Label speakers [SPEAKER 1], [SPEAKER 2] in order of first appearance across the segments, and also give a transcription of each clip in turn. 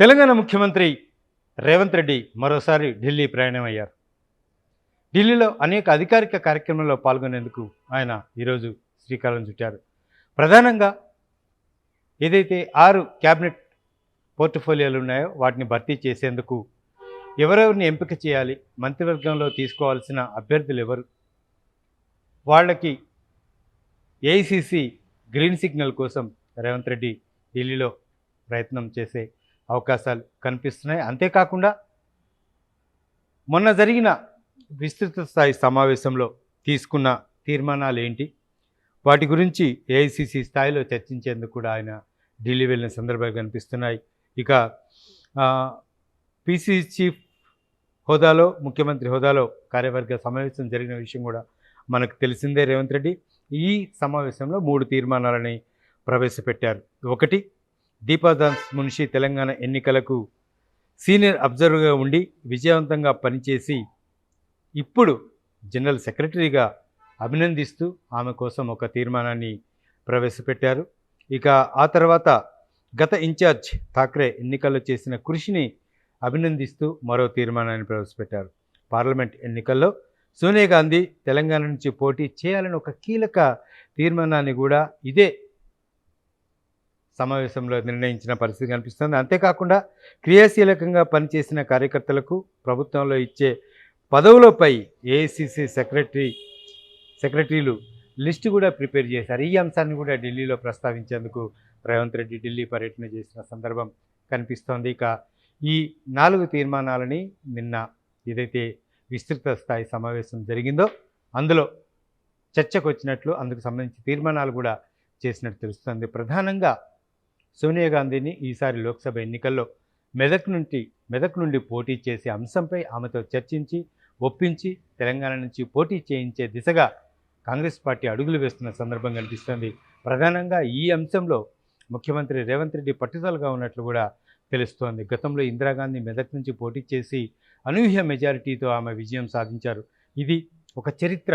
[SPEAKER 1] తెలంగాణ ముఖ్యమంత్రి రేవంత్ రెడ్డి మరోసారి ఢిల్లీ ప్రయాణమయ్యారు. ఢిల్లీలో అనేక అధికారిక కార్యక్రమంలో పాల్గొనేందుకు ఆయన ఈరోజు శ్రీకారం చుట్టారు. ప్రధానంగా ఏదైతే ఆరు క్యాబినెట్ పోర్ట్ఫోలియోలు ఉన్నాయో వాటిని భర్తీ చేసేందుకు ఎవరెవరిని ఎంపిక చేయాలి మంత్రివర్గంలో తీసుకోవాల్సిన అభ్యర్థులు ఎవరు వాళ్ళకి ఏఐసిసి గ్రీన్ సిగ్నల్ కోసం రేవంత్ రెడ్డి ఢిల్లీలో ప్రయత్నం చేసే అవకాశాలు కనిపిస్తున్నాయి. అంతేకాకుండా మొన్న జరిగిన విస్తృత స్థాయి సమావేశంలో తీసుకున్న తీర్మానాలు ఏంటి? వాటి గురించి ఏఐసిసి స్థాయిలో చర్చించేందుకు కూడా ఆయన ఢిల్లీ వెళ్ళిన సందర్భాలు కనిపిస్తున్నాయి. ఇక పిసిసి చీఫ్ హోదాలో ముఖ్యమంత్రి హోదాలో కార్యవర్గ సమావేశం జరిగిన విషయం కూడా మనకు తెలిసిందే. రేవంత్ రెడ్డి ఈ సమావేశంలో మూడు తీర్మానాలని ప్రవేశపెట్టారు. ఒకటి దీపాదాస్ మున్షి తెలంగాణ ఎన్నికలకు సీనియర్ అబ్జర్వర్గా ఉండి విజయవంతంగా పనిచేసి ఇప్పుడు జనరల్ సెక్రటరీగా అభినందిస్తూ ఆమె కోసం ఒక తీర్మానాన్ని ప్రవేశపెట్టారు. ఇక ఆ తర్వాత గత ఇన్ఛార్జ్ ఠాక్రే ఎన్నికల్లో చేసిన కృషిని అభినందిస్తూ మరో తీర్మానాన్ని ప్రవేశపెట్టారు. పార్లమెంట్ ఎన్నికల్లో సోనియా గాంధీ తెలంగాణ నుంచి పోటీ చేయాలని ఒక కీలక తీర్మానాన్ని కూడా ఇదే సమావేశంలో నిర్ణయించిన పరిస్థితి కనిపిస్తుంది. అంతేకాకుండా క్రియాశీలకంగా పనిచేసిన కార్యకర్తలకు ప్రభుత్వంలో ఇచ్చే పదవులపై ఏఐసిసి సెక్రటరీ సెక్రటరీలు లిస్టు కూడా ప్రిపేర్ చేశారు. ఈ అంశాన్ని కూడా ఢిల్లీలో ప్రస్తావించేందుకు రేవంత్ రెడ్డి ఢిల్లీ పర్యటన చేసిన సందర్భం కనిపిస్తోంది. ఇక ఈ నాలుగు తీర్మానాలని నిన్న ఏదైతే విస్తృత స్థాయి సమావేశం జరిగిందో అందులో చర్చకు వచ్చినట్లు అందుకు సంబంధించి తీర్మానాలు కూడా చేసినట్టు తెలుస్తుంది. ప్రధానంగా సోనియా గాంధీని ఈసారి లోక్సభ ఎన్నికల్లో మెదక్ నుండి మెదక్ నుండి పోటీ చేసే అంశంపై ఆమెతో చర్చించి ఒప్పించి తెలంగాణ నుంచి పోటీ చేయించే దిశగా కాంగ్రెస్ పార్టీ అడుగులు వేస్తున్న సందర్భం కనిపిస్తుంది. ప్రధానంగా ఈ అంశంలో ముఖ్యమంత్రి రేవంత్ రెడ్డి పట్టుదలగా ఉన్నట్లు కూడా తెలుస్తోంది. గతంలో ఇందిరాగాంధీ మెదక్ నుంచి పోటీ చేసి అనూహ్య మెజారిటీతో ఆమె విజయం సాధించారు. ఇది ఒక చరిత్ర.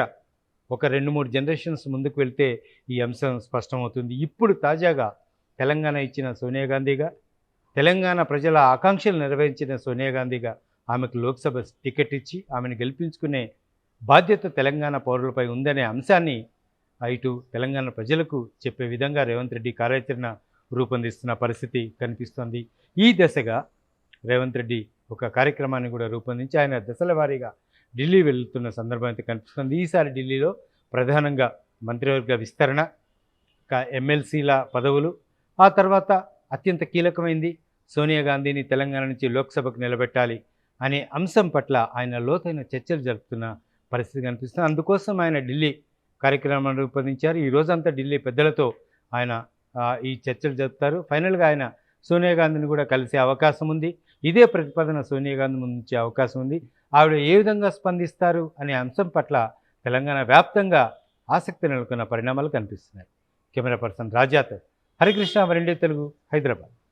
[SPEAKER 1] ఒక రెండు మూడు జనరేషన్స్ ముందుకు వెళ్తే ఈ అంశం స్పష్టమవుతుంది. ఇప్పుడు తాజాగా తెలంగాణ ఇచ్చిన సోనియా గాంధీగా తెలంగాణ ప్రజల ఆకాంక్షలు నెరవేర్చిన సోనియా గాంధీగా ఆమెకు లోక్సభ టికెట్ ఇచ్చి ఆమెను గెలిపించుకునే బాధ్యత తెలంగాణ పౌరులపై ఉందనే అంశాన్ని ఇటు తెలంగాణ ప్రజలకు చెప్పే విధంగా రేవంత్ రెడ్డి కార్యాచరణ రూపొందిస్తున్న పరిస్థితి కనిపిస్తోంది. ఈ దశగా రేవంత్ రెడ్డి ఒక కార్యక్రమాన్ని కూడా రూపొందించి ఆయన దశల వారీగా ఢిల్లీ వెళ్తున్న సందర్భం అయితే కనిపిస్తుంది. ఈసారి ఢిల్లీలో ప్రధానంగా మంత్రివర్గ విస్తరణ ఎమ్మెల్సీల పదవులు ఆ తర్వాత అత్యంత కీలకమైంది. సోనియా గాంధీని తెలంగాణ నుంచి లోక్సభకు నిలబెట్టాలి అనే అంశం పట్ల ఆయన లోతైన చర్చలు జరుపుతున్న పరిస్థితి కనిపిస్తుంది. అందుకోసం ఆయన ఢిల్లీ కార్యక్రమాన్ని రూపొందించారు. ఈ రోజంతా ఢిల్లీ పెద్దలతో ఆయన ఈ చర్చలు జరుపుతారు. ఫైనల్గా ఆయన సోనియా గాంధీని కూడా కలిసే అవకాశం ఉంది. ఇదే ప్రతిపాదన సోనియా గాంధీ ముందుంచే అవకాశం ఉంది. ఆవిడ ఏ విధంగా స్పందిస్తారు అనే అంశం పట్ల తెలంగాణ వ్యాప్తంగా ఆసక్తి నెలకొన్న పరిణామాలు కనిపిస్తున్నాయి. కెమెరా పర్సన్ రాజాతో హరికృష్ణ వరండే తెలుగు హైదరాబాద్.